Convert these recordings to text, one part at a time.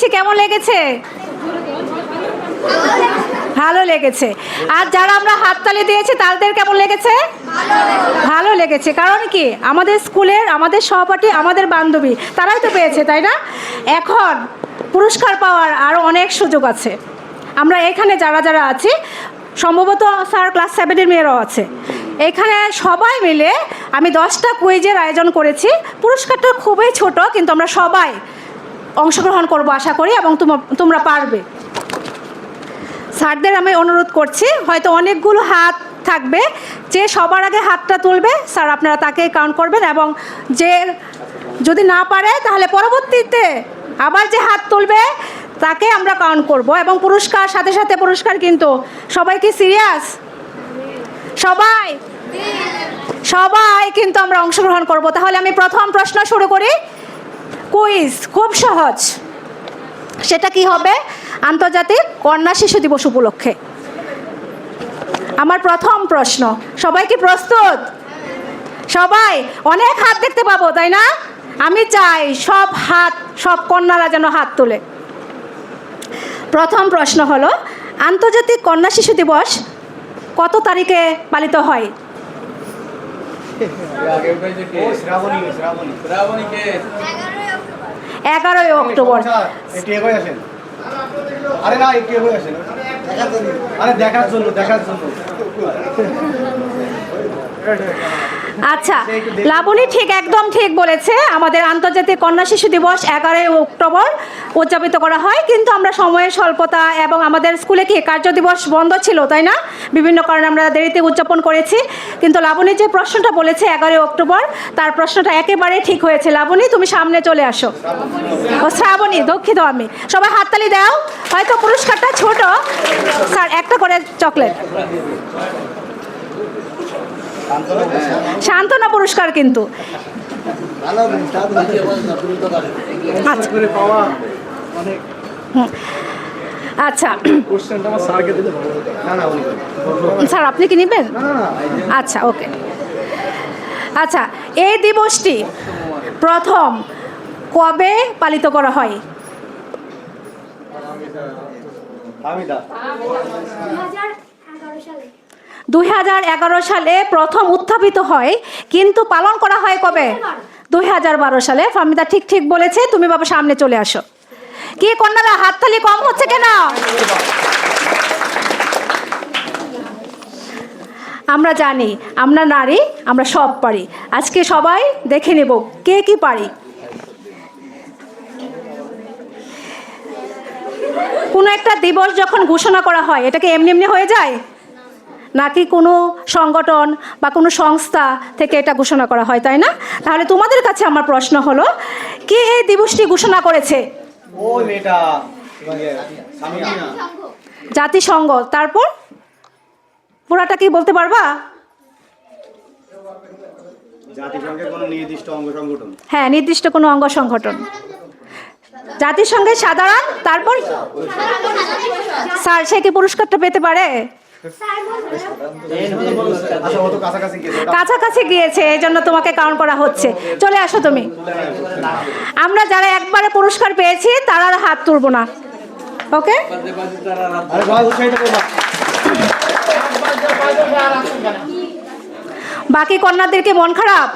দিয়েছি কেমন লেগেছে? ভালো লেগেছে। আর যারা আমরা হাততালি দিয়েছি, তাদের কেমন লেগেছে? ভালো লেগেছে। কারণ কি? আমাদের স্কুলের, আমাদের সহপাঠী, আমাদের বান্ধবী, তারাই তো পেয়েছে, তাই না? এখন পুরস্কার পাওয়ার আরও অনেক সুযোগ আছে। আমরা এখানে যারা যারা আছি, সম্ভবত স্যার ক্লাস সেভেনের মেয়েরাও আছে। এখানে সবাই মিলে আমি দশটা কুইজের আয়োজন করেছি। পুরস্কারটা খুবই ছোট, কিন্তু আমরা সবাই অংশগ্রহণ করব আশা করি এবং তোম- তোমরা পারবে। স্যারদের আমি অনুরোধ করছি, হয়তো অনেকগুলো হাত থাকবে, যে সবার আগে হাতটা তুলবে, স্যার আপনারা তাকে কাউন্ট করবেন এবং যে যদি না পারে, তাহলে পরবর্তীতে আবার যে হাত তুলবে, তাকে আমরা কাউন্ট করব এবং পুরস্কার, সাথে সাথে পুরস্কার কিন্তু সবাই কি সিরিয়াস সবাই? সবাই কিন্তু আমরা অংশগ্রহণ করব। তাহলে আমি প্রথম প্রশ্ন শুরু করি। কুইজ খুব সহজ। সেটা কি হবে? আন্তর্জাতিক কন্যা শিশু দিবস উপলক্ষে। আমার প্রথম প্রশ্ন সবাই কি প্রস্তুত? সবাই অনেক হাত দেখতে পাবো তাই না? আমি চাই সব হাত সব কন্যারা যেন হাত তোলে। প্রথম প্রশ্ন হলো আন্তর্জাতিক কন্যা শিশু দিবস কত তারিখে পালিত হয়? শ্রাবণী শ্রাবণী। এগারোই অক্টোবর। আরে না আরে দেখার জন্য দেখার জন্য। আচ্ছা লাবণী ঠিক একদম ঠিক বলেছে। আমাদের আন্তর্জাতিক কন্যা শিশু দিবস এগারোই অক্টোবর উদযাপিত করা হয়। কিন্তু আমরা সময়ের স্বল্পতা এবং আমাদের স্কুলে কি কার্য দিবস বন্ধ ছিল, তাই না? বিভিন্ন কারণে আমরা দেরিতে উদযাপন করেছি। কিন্তু লাবণী যে প্রশ্নটা বলেছে এগারোই অক্টোবর, তার প্রশ্নটা একেবারে ঠিক হয়েছে। লাবণী, তুমি সামনে চলে আসো। ও শ্রাবণী, দুঃখিত আমি। সবাই হাততালি দাও। হয়তো পুরস্কারটা ছোট। স্যার, একটা করে চকলেট। সান্ত্বনা পুরস্কার কিন্তু। আচ্ছা। করে পাওয়া অনেক আচ্ছা। স্যার আপনি কি নেবেন? আচ্ছা ওকে। আচ্ছা এই দিবসটি প্রথম কবে পালিত করা হয়? আমি দা দুই হাজার এগারো সালে প্রথম উত্থাপিত হয়, কিন্তু পালন করা হয় কবে? দুই হাজার বারো সালে। ফামিদা ঠিক ঠিক বলেছে, তুমি বাবা সামনে চলে আসো। কি কন্যারা, হাততালি কম হচ্ছে কেন? আমরা জানি, আমরা নারী, আমরা সব পারি। আজকে সবাই দেখে নেব, কে কি পারি। কোনো একটা দিবস যখন ঘোষণা করা হয় এটাকে এমনি এমনি হয়ে যায়? নাকি কোনো সংগঠন বা কোনো সংস্থা থেকে এটা ঘোষণা করা হয় তাই না? তাহলে তোমাদের কাছে আমার প্রশ্ন হলো কে এই দিবসটি ঘোষণা করেছে? জাতিসংঘ। তারপর? পুরাটা কি বলতে পারবা? হ্যাঁ নির্দিষ্ট কোনো অঙ্গ সংগঠন। জাতিসংঘের সাধারণ তারপর? স্যার সে কি পুরস্কারটা পেতে পারে? কাছাকাছি গিয়েছে, এই জন্য তোমাকে কাউন্ট করা হচ্ছে। চলে আসো তুমি। আমরা যারা একবারে পুরস্কার পেয়েছি, তারা হাত তুলবো না। ওকে? বাকি কন্যাদের কি মন খারাপ?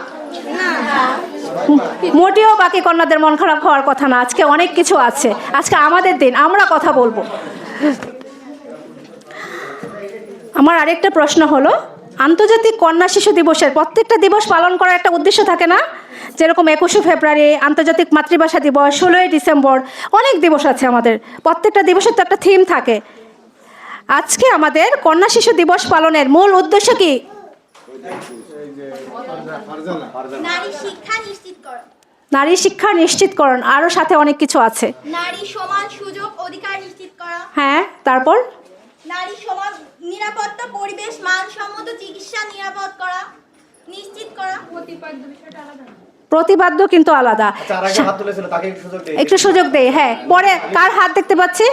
মোটেও বাকি কন্যাদের মন খারাপ হওয়ার কথা না। আজকে অনেক কিছু আছে। আজকে আমাদের দিন, আমরা কথা বলব। আমার আরেকটা প্রশ্ন হলো আন্তর্জাতিক কন্যা শিশু দিবসের প্রত্যেকটা দিবস পালন করার একটা উদ্দেশ্য থাকে না? যেরকম একুশে ফেব্রুয়ারি আন্তর্জাতিক মাতৃভাষা দিবস ষোলোই ডিসেম্বর অনেক দিবস আছে আমাদের। প্রত্যেকটা দিবসের তো একটা থিম থাকে। আজকে আমাদের কন্যা শিশু দিবস পালনের মূল উদ্দেশ্য কি? নারী শিক্ষা নিশ্চিতকরণ। আরও সাথে অনেক কিছু আছে। নারী সমান সুযোগ অধিকার নিশ্চিত করা। হ্যাঁ তারপর? নারী সমাজ নিরাপত্তা পরিবেশ মানসম্মত চিকিৎসা নিরাপদ করা নিশ্চিত করা। প্রতিপাদ্য বিষয়টা আলাদা প্রতিবাদ্য কিন্তু আলাদা। আচ্ছা আর আগে হাত তুলেছিল তাকে একটু সুযোগ দেই একটু সুযোগ দেই হ্যাঁ পরে কার হাত দেখতে পাচ্ছি।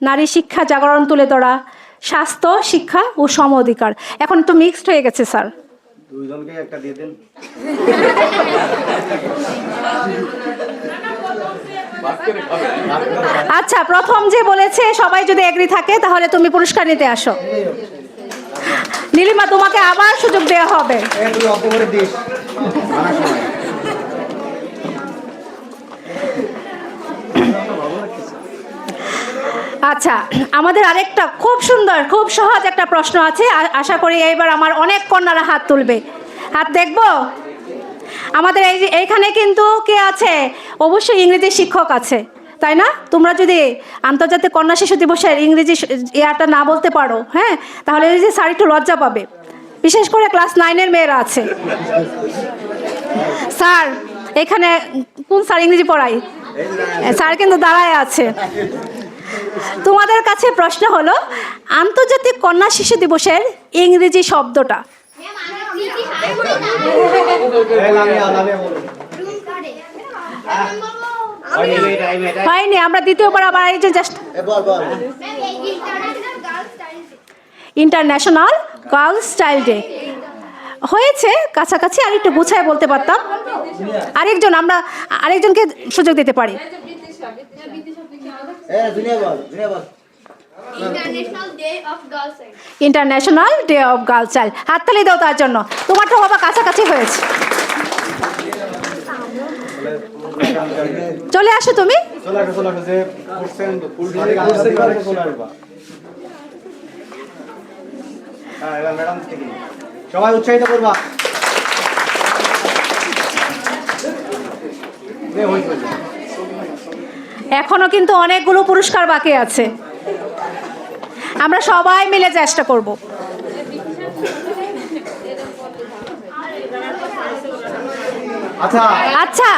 নারী শিক্ষা জাগরণ তুলে ধরা স্বাস্থ্য শিক্ষা ও সম অধিকার। এখন তো মিক্সড হয়ে গেছে স্যার। দুইজনকে একটা দিয়ে দেন। আচ্ছা প্রথম যে বলেছে, সবাই যদি এগ্রি থাকে, তাহলে তুমি পুরস্কার নিতে আসো। নীলিমা, তোমাকে আবার সুযোগ দেওয়া হবে। আচ্ছা আমাদের আরেকটা খুব সুন্দর, খুব সহজ একটা প্রশ্ন আছে। আশা করি এইবার আমার অনেক কন্যারা হাত তুলবে। হাত দেখব? আমাদের এই এইখানে কিন্তু কে আছে? অবশ্যই ইংরেজি শিক্ষক আছে, তাই না? তোমরা যদি আন্তর্জাতিক কন্যা শিশু দিবসের ইংরেজি ইয়াটা না বলতে পারো হ্যাঁ? তাহলে যে স্যার একটু লজ্জা পাবে। বিশেষ করে ক্লাস নাইনের মেয়েরা আছে। স্যার, এখানে কোন স্যার ইংরেজি পড়াই স্যার কিন্তু দাঁড়ায় আছে। তোমাদের কাছে প্রশ্ন হলো, আন্তর্জাতিক কন্যা শিশু দিবসের ইংরেজি শব্দটা। হয়নি আমরা দ্বিতীয়বার আবার এই যে just international girls child day হয়েছে কাছাকাছি আর একটু গুছায় বলতে পারতাম। আরেকজন আমরা আরেকজনকে সুযোগ দিতে পারি। International day of girls child হাততালি দাও তার জন্য। তোমারটা বাবা কাছাকাছি হয়েছে। চলে আসো তুমি। হ্যাঁ। সবাই উৎসাহিত করবা। এখনও কিন্তু অনেকগুলো পুরস্কার বাকি আছে। আমরা সবাই মিলে চেষ্টা করব। আচ্ছা। আচ্ছা।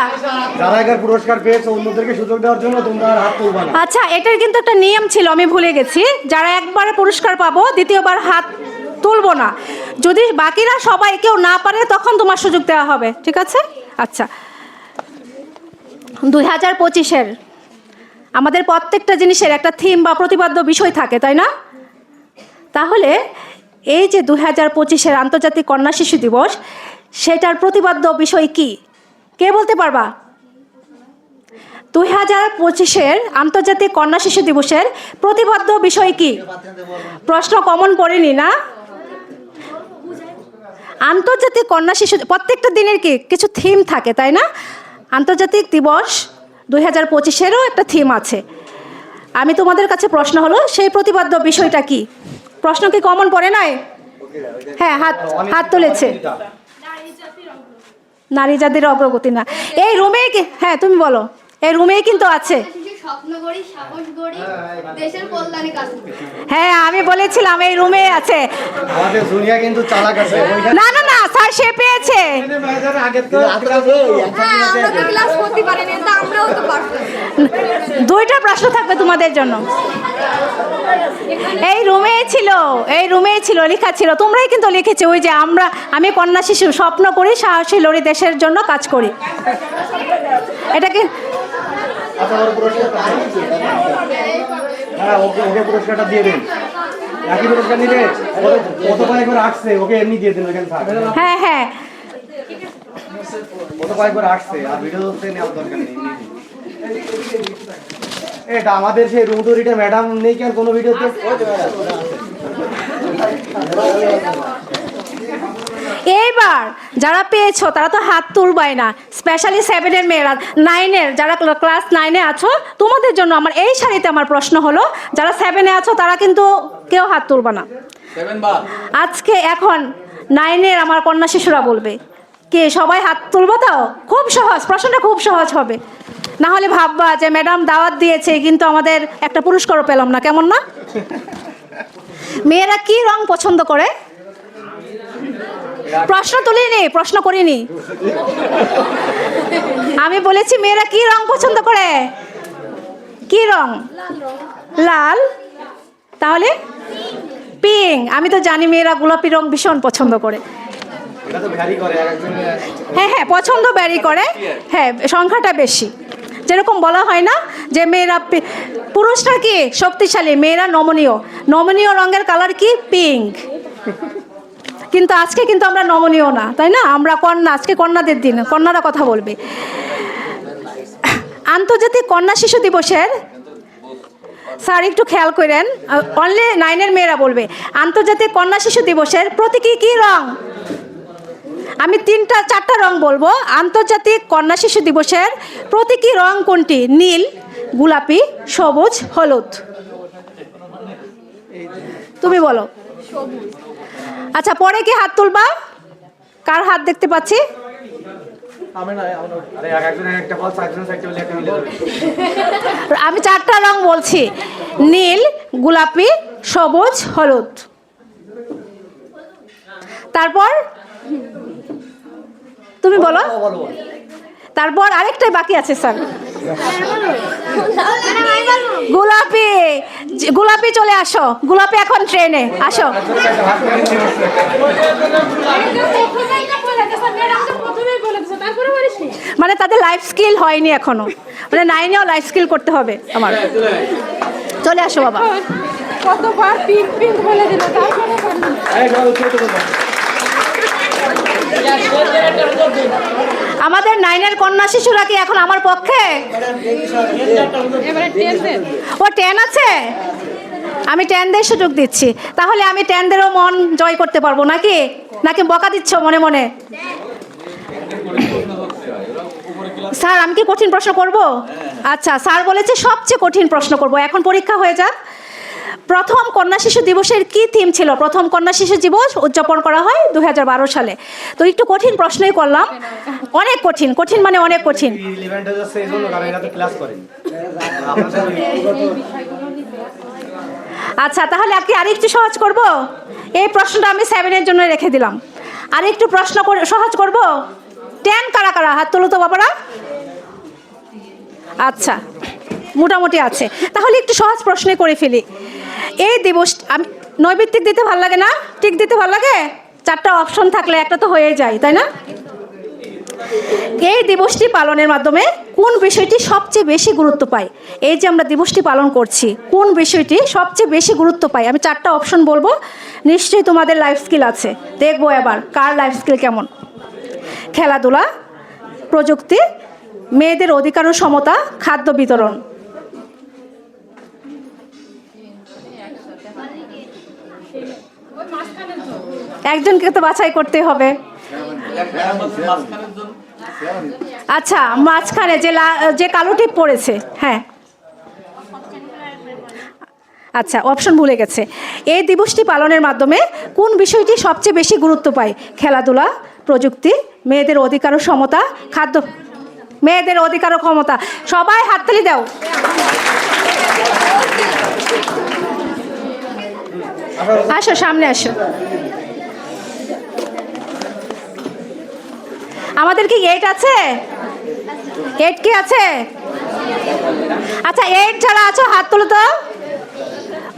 পুরস্কার পেয়েছ অন্যদেরকে সুযোগ দেওয়ার জন্য তোমরা হাত তুলবা না। আচ্ছা এটার কিন্তু একটা নিয়ম ছিল আমি ভুলে গেছি। যারা একবার পুরস্কার পাবো দ্বিতীয়বার হাত তুলবো না। যদি বাকিরা সবাই কেউ না পারে তখন তোমার সুযোগ দেওয়া হবে ঠিক আছে? আচ্ছা। দুই হাজার পঁচিশের আমাদের প্রত্যেকটা জিনিসের একটা থিম বা প্রতিপাদ্য বিষয় থাকে, তাই না? তাহলে এই যে দু হাজার পঁচিশের আন্তর্জাতিক কন্যা শিশু দিবস, সেটার প্রতিপাদ্য বিষয় কি? কে বলতে পারবা? দুই হাজার পঁচিশের আন্তর্জাতিক কন্যা শিশু দিবসের প্রতিপাদ্য বিষয় কি? প্রশ্ন কমন পড়েনি না? আন্তর্জাতিক কন্যা শিশু, প্রত্যেকটা দিনের কি? কিছু থিম থাকে, তাই না? আন্তর্জাতিক দিবস দুই হাজার পঁচিশেরও একটা থিম আছে। আমি তোমাদের কাছে প্রশ্ন হলো, সেই প্রতিবাদ্য বিষয়টা কি? প্রশ্ন কি কমন পড়ে নাই? হ্যাঁ হাত হাত তুলেছে। নারী জাতির অগ্রগতি না। এই রুমেই হ্যাঁ তুমি বলো। এই রুমেই কিন্তু আছে। কাজ করি হ্যাঁ আমি বলেছিলাম এই রুমে আছে। আমাদের জুনিয়া কিন্তু চালাক আছে। না না না স্যার সে পেয়েছে। হ্যাঁ আমরা তো ক্লাস করতে পারিনি তো আমরাও তো পারতাম দুইটা প্রশ্ন থাকবে তোমাদের জন্য। এই রুমেই ছিল এই রুমেই ছিল লেখা ছিল। তোমরাই কিন্তু লিখেছে ওই যে আমরা আমি কন্যা শিশু স্বপ্ন করি সাহসী লড়ি দেশের জন্য কাজ করি। এটা কি আচ্ছা ওর পুরস্কারটা হ্যাঁ ওকে ওকে পুরস্কারটা দিয়ে দিন। একই পুরস্কার নিলে ওকে কত কয়েকবার আসছে ওকে এমনি দিয়ে দিন ওখানে থাক হ্যাঁ হ্যাঁ। কত কয়েকবার আসছে আর ভিডিও করতে নেওয়ার দরকার নেই এটা আমাদের সেই রুমটুরিটা ম্যাডাম নেই কি আর কোনো ভিডিওতে এইবার যারা পেয়েছ তারা তো হাত তুলবাই না। স্পেশালি সেভেনের মেয়েরা নাইনের যারা ক্লাস নাইনে আছো তোমাদের জন্য আমার এই শাড়িতে আমার প্রশ্ন হলো যারা সেভেনে আছো তারা কিন্তু কেউ হাত তুলবা না। আজকে এখন নাইনের আমার কন্যা শিশুরা বলবে কে সবাই হাত তুলবো তো খুব সহজ প্রশ্নটা খুব সহজ হবে। না হলে ভাববা যে ম্যাডাম দাওয়াত দিয়েছে কিন্তু আমাদের একটা পুরস্কারও পেলাম না কেমন না? মেয়েরা কি রং পছন্দ করে? প্রশ্ন তুলিনি প্রশ্ন করিনি আমি বলেছি মেয়েরা কি রং পছন্দ করে? কি রং? লাল। তাহলে? পিঙ্ক। আমি তো জানি মেয়েরা গোলাপি রং ভীষণ পছন্দ করে। হ্যাঁ হ্যাঁ পছন্দ ব্যারি করে। হ্যাঁ সংখ্যাটা বেশি। যেরকম বলা হয় না যে মেয়েরা পুরুষরা কি শক্তিশালী মেয়েরা নমনীয়। নমনীয় রঙের কালার কি? পিঙ্ক। কিন্তু আজকে কিন্তু আমরা নমনীয় না, তাই না? আমরা কন্যা, আজকে কন্যাদের দিন, কন্যারা কথা বলবে। আন্তর্জাতিক কন্যা শিশু দিবসের, স্যার একটু খেয়াল করেন অনলি নাইনের মেয়েরা বলবে, আন্তর্জাতিক কন্যা শিশু দিবসের প্রতীকী কি রং? আমি তিনটা, চারটা রং বলব। আন্তর্জাতিক কন্যা শিশু দিবসের প্রতীকী রং কোনটি? নীল, গোলাপি, সবুজ, হলুদ। তুমি বলো। আচ্ছা পরে কি হাত তুলবা? কার হাত দেখতে পাচ্ছি? আমি চারটা রং বলছি। নীল গোলাপি সবুজ হলুদ। তারপর? তুমি বলো। তারপর আরেকটাই বাকি আছে স্যার। গোলাপি গোলাপি চলে আসো। গোলাপি এখন ট্রেনে আসো। মানে তাদের লাইফ স্কিল হয়নি এখনও। মানে নাইনেও লাইফ স্কিল করতে হবে আমার। চলে আসো বাবা। কতবার পিঙ্ক পিঙ্ক বলে দিল তারপরে পারলাম না। এই সবাই উঠে উঠে বলো। আমাদের নাইনের কন্যা শিশুরা কি এখন আমার পক্ষে? ও টেন আছে? আমি টেনদের সুযোগ দিচ্ছি। তাহলে আমি টেনদেরও মন জয় করতে পারব নাকি? নাকি বকা দিচ্ছ মনে মনে? স্যার আমি কি কঠিন প্রশ্ন করব? আচ্ছা স্যার বলেছে সবচেয়ে কঠিন প্রশ্ন করব। এখন পরীক্ষা হয়ে যাক। প্রথম কন্যা শিশু দিবসের কি থিম ছিল? প্রথম কন্যা শিশু দিবস উদযাপন করা হয় দুহাজার বারো সালে। তো একটু কঠিন প্রশ্নই করলাম। অনেক কঠিন কঠিন মানে অনেক কঠিন। আচ্ছা তাহলে আপনি আর আরেকটু সহজ করব? এই প্রশ্নটা আমি সেভেনের জন্য রেখে দিলাম। আর একটু প্রশ্ন সহজ করব? টেন কারা কারা? হাত তোলো তো বাবারা। আচ্ছা মোটামুটি আছে। তাহলে একটু সহজ প্রশ্নই করে ফেলি। এই দিবস আমি নৈবিত্তিক দিতে ভালো লাগে না? টিক দিতে ভালো লাগে? চারটা অপশন থাকলে একটা তো হয়ে যায়, তাই না? এই দিবসটি পালনের মাধ্যমে কোন বিষয়টি সবচেয়ে বেশি গুরুত্ব পায়? এই যে আমরা দিবসটি পালন করছি, কোন বিষয়টি সবচেয়ে বেশি গুরুত্ব পায়? আমি চারটা অপশন বলব। নিশ্চয়ই তোমাদের লাইফ স্কিল আছে। দেখব এবার, কার লাইফ স্কিল কেমন? খেলাধুলা, প্রযুক্তি, মেয়েদের অধিকার ও সমতা, খাদ্য বিতরণ। একজনকে তো বাছাই করতে হবে। আচ্ছা মাঝখানে যে যে কালো টিপ পড়েছে হ্যাঁ। আচ্ছা অপশন ভুলে গেছে। এই দিবসটি পালনের মাধ্যমে কোন বিষয়টি সবচেয়ে বেশি গুরুত্ব পায়? খেলাধুলা, প্রযুক্তি, মেয়েদের অধিকার ও সমতা, খাদ্য মেয়েদের অধিকার ও ক্ষমতা। সবাই হাততালি দাও। আসো, সামনে আসো। আমাদের কি এইট আছে? এইট কি আছে? আচ্ছা এইট যারা আছো, হাত তুলো তো।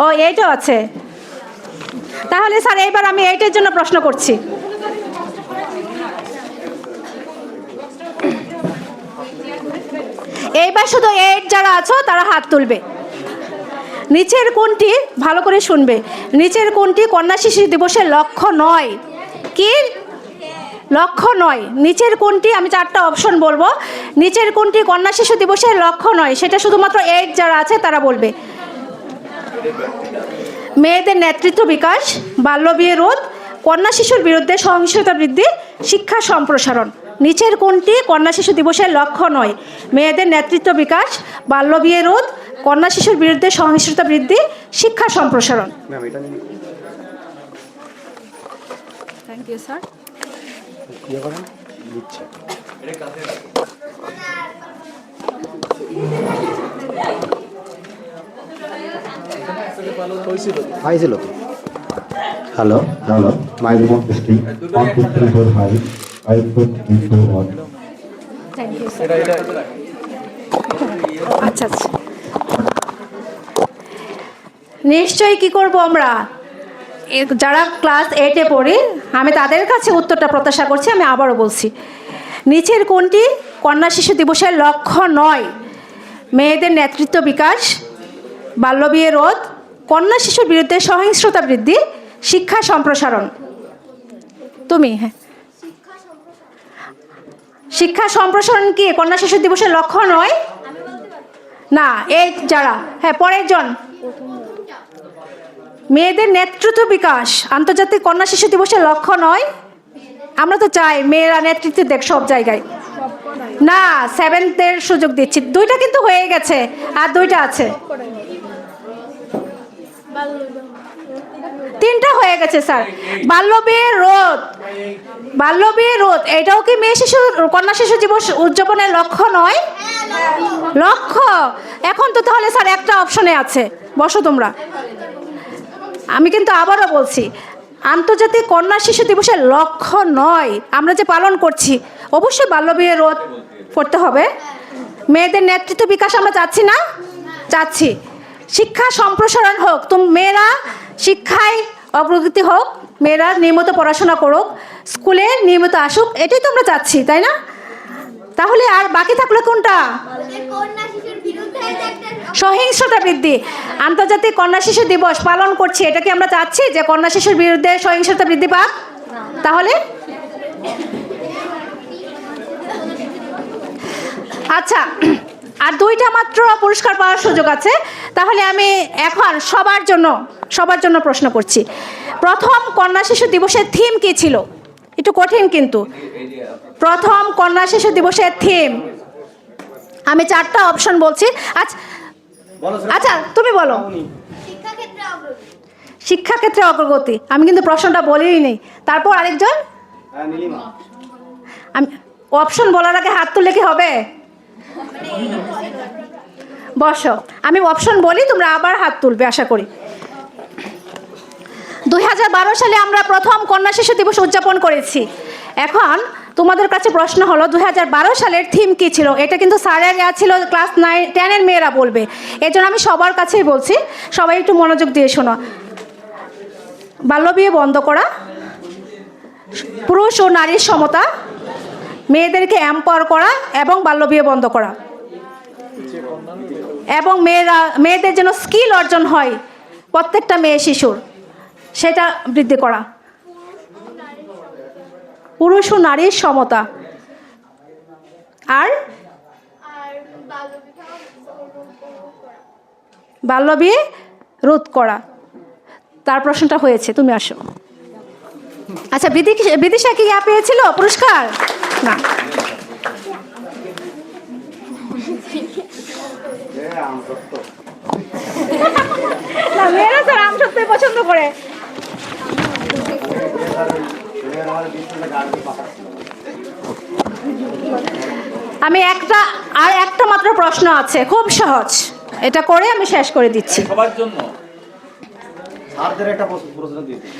ও এইটও আছে। তাহলে স্যার, এইবার আমি এইটের জন্য প্রশ্ন করছি। এইবার শুধু এইট যারা আছো, তারা হাত তুলবে। নিচের কোনটি ভালো করে শুনবে? নিচের কোনটি কন্যা শিশু দিবসের লক্ষ্য নয়। কি লক্ষ্য নয় নিচের কোনটি আমি চারটা অপশন বলব নিচের কোনটি কন্যা শিশু দিবসের লক্ষ্য নয় সেটা শুধুমাত্র এইট যারা আছে তারা বলবে। মেয়েদের নেতৃত্ব বিকাশ বাল্যবিয়ে রোধ কন্যা শিশুর বিরুদ্ধে সহিংসতা বৃদ্ধি শিক্ষা সম্প্রসারণ। নিচের কোনটি কন্যা শিশু দিবসের লক্ষ্য নয় মেয়েদের নেতৃত্ব বিকাশ বাল্যবিয়ে রোধ কন্যা শিশুর বিরুদ্ধে সহিংসতা বৃদ্ধি শিক্ষা সম্প্রসারণ। থ্যাংক ইউ স্যার ইয়ে করেন hello hello my one fifty three four five five four three four আচ্ছা আচ্ছা। নিশ্চয় কি করব আমরা? যারা ক্লাস এইটে পড়ি, আমি তাদের কাছে উত্তরটা প্রত্যাশা করছি, আমি আবারও বলছি। নিচের কোনটি? কন্যা শিশু দিবসের লক্ষ্য নয়। মেয়েদের নেতৃত্ব বিকাশ বাল্যবিয়ে রোধ, কন্যা শিশুর বিরুদ্ধে সহিংসতা বৃদ্ধি, শিক্ষা সম্প্রসারণ। তুমি হ্যাঁ। শিক্ষা সম্প্রসারণ কি? কন্যা শিশু দিবসের লক্ষ্য নয়? না এই যারা। হ্যাঁ পরের জন। মেয়েদের নেতৃত্ব বিকাশ। আন্তর্জাতিক কন্যা শিশু দিবসের লক্ষ্য নয়? আমরা তো চাই মেয়েরা নেতৃত্ব দেখ সব জায়গায়। না সেভেন্থের সুযোগ দিচ্ছি। দুইটা কিন্তু হয়ে গেছে। আর দুইটা আছে। তিনটা হয়ে গেছে, স্যার। বাল্য বাল্যবিয়ে রোধ। বাল্যবিয়ে রোধ। এটাও কি মেয়ে শিশু, কন্যা শিশু দিবস উদযাপনের লক্ষ্য নয়? লক্ষ্য। এখন তো তাহলে, স্যার, একটা অপশনে আছে। বসো তোমরা। আমি কিন্তু আবারও বলছি, আন্তর্জাতিক কন্যা শিশু দিবসের লক্ষ্য নয়, আমরা যে পালন করছি, অবশ্যই বাল্যবিয়ে রোধ করতে হবে। মেয়েদের নেতৃত্ব বিকাশ আমরা চাচ্ছি না, চাচ্ছি। শিক্ষা সম্প্রসারণ হোক, তুমি মেয়েরা শিক্ষায় অগ্রগতি হোক, মেয়েরা নিয়মিত পড়াশোনা করুক, স্কুলে নিয়মিত আসুক, এটাই তো আমরা চাচ্ছি, তাই না? তাহলে আর বাকি থাকল কোনটা? সহিংসতা বৃদ্ধি। আন্তর্জাতিক কন্যা শিশু দিবস পালন করছি। এটা কি আমরা চাচ্ছি যে কন্যা শিশুর বিরুদ্ধে সহিংসতা বৃদ্ধি পাক? তাহলে? আচ্ছা আর দুইটা মাত্র পুরস্কার পাওয়ার সুযোগ আছে। তাহলে আমি এখন সবার জন্য সবার জন্য প্রশ্ন করছি। প্রথম কন্যা শিশু দিবসের থিম কি ছিল? একটু কঠিন কিন্তু। প্রথম কন্যা শিশু দিবসের থিম আমি চারটা অপশন বলছি। আচ্ছা আচ্ছা তুমি বলো। শিক্ষাক্ষেত্রে অগ্রগতি। অগ্রগতি। আমি কিন্তু প্রশ্নটা বলিই নেই তারপর আরেকজন? হ্যাঁ আমি অপশন বলার আগে হাত তুললে কি হবে? বসো। আমি অপশন বলি তোমরা আবার হাত তুলবে আশা করি। দুই হাজার বারো সালে আমরা প্রথম কন্যা শিশু দিবস উদযাপন করেছি। এখন তোমাদের কাছে প্রশ্ন হলো দু হাজার বারো সালের থিম কী ছিল? এটা কিন্তু স্যারের ইয়া ছিল ক্লাস নাইন টেনের মেয়েরা বলবে। এই জন্য আমি সবার কাছেই বলছি, সবাই একটু মনোযোগ দিয়ে শোনো। বাল্যবিয়ে বন্ধ করা, পুরুষ ও নারীর সমতা, মেয়েদেরকে এম্পাওয়ার করা এবং বাল্যবিয়ে বন্ধ করা। এবং মেয়েরা, মেয়েদের যেন স্কিল অর্জন হয় প্রত্যেকটা মেয়ে শিশুর, সেটা বৃদ্ধি করা। পুরুষ ও নারীর সমতা। আর? বাল্যবিয়ে রোধ করা। তার প্রশ্নটা হয়েছে তুমি আসো। আচ্ছা বিদিশা কি ইয়া পেয়েছিল? পুরস্কার? না। না মেয়েরা স্যার আম সত্যই পছন্দ করে। আমি একটা আর একটা মাত্র প্রশ্ন আছে খুব সহজ। এটা করে আমি শেষ করে দিচ্ছি। সবার জন্য। স্যারদের একটা প্রশ্ন প্রশ্ন দিয়ে দিই।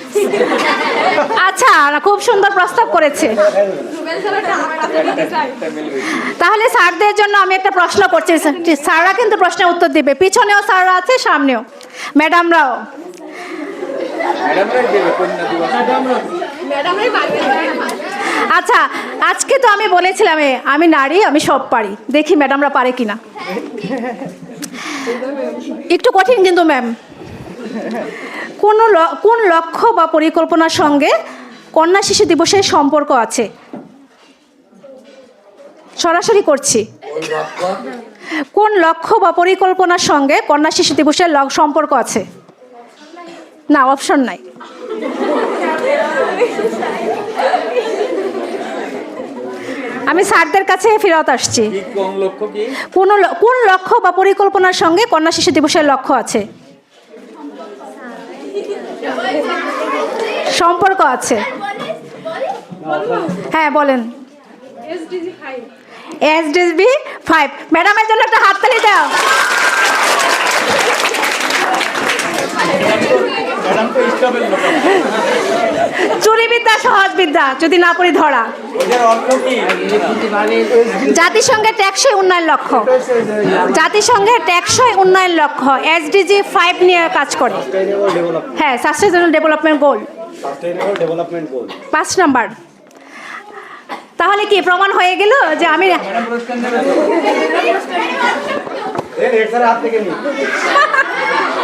আচ্ছা খুব সুন্দর প্রস্তাব করেছে। তাহলে স্যারদের জন্য আমি একটা প্রশ্ন করছি। স্যাররা কিন্তু প্রশ্নের উত্তর দিবে। পিছনেও স্যাররা আছে সামনেও। ম্যাডামরাও। ম্যাডামরাই দেবে আচ্ছা আজকে তো আমি বলেছিলাম আমি নারী, আমি সব পারি। দেখি ম্যাডামরা পারে কিনা। একটু কঠিন কিন্তু, ম্যাম। কোন কোন লক্ষ্য বা পরিকল্পনার সঙ্গে কন্যা শিশু দিবসের সম্পর্ক আছে? সরাসরি করছি। কোন লক্ষ্য বা পরিকল্পনার সঙ্গে কন্যা শিশু দিবসের সম্পর্ক আছে? না, অপশন নাই। আমি স্যারদের কাছে ফেরত আসছি। কোন কোন লক্ষ্য বা পরিকল্পনার সঙ্গে কন্যা শিশু দিবসের লক্ষ্য আছে? সম্পর্ক আছে। হ্যাঁ বলেন। এসডিসবি ফাইভ ম্যাডামের জন্য একটা হাততালি দাও। ম্যাডাম তো স্টাফের লোক চুরি বিদ্যা সহজ বিদ্যা যদি না পড়ি ধরা। জাতিসংঘের টেকসই উন্নয়ন লক্ষ্য। জাতিসংঘের টেকসই উন্নয়ন লক্ষ্য। এসডিজি ফাইভ নিয়ে কাজ করে। হ্যাঁ sustainable development goal development goal পাঁচ নাম্বার। তাহলে কি প্রমাণ হয়ে গেল যে আমি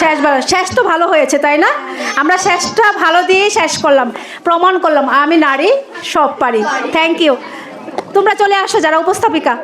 শেষ ভালো, শেষ তো ভালো হয়েছে, তাই না? আমরা শেষটা ভালো দিয়েই শেষ করলাম, প্রমাণ করলাম। আমি নারী, সব পারি। থ্যাংক ইউ তোমরা চলে আসো যারা উপস্থাপিকা।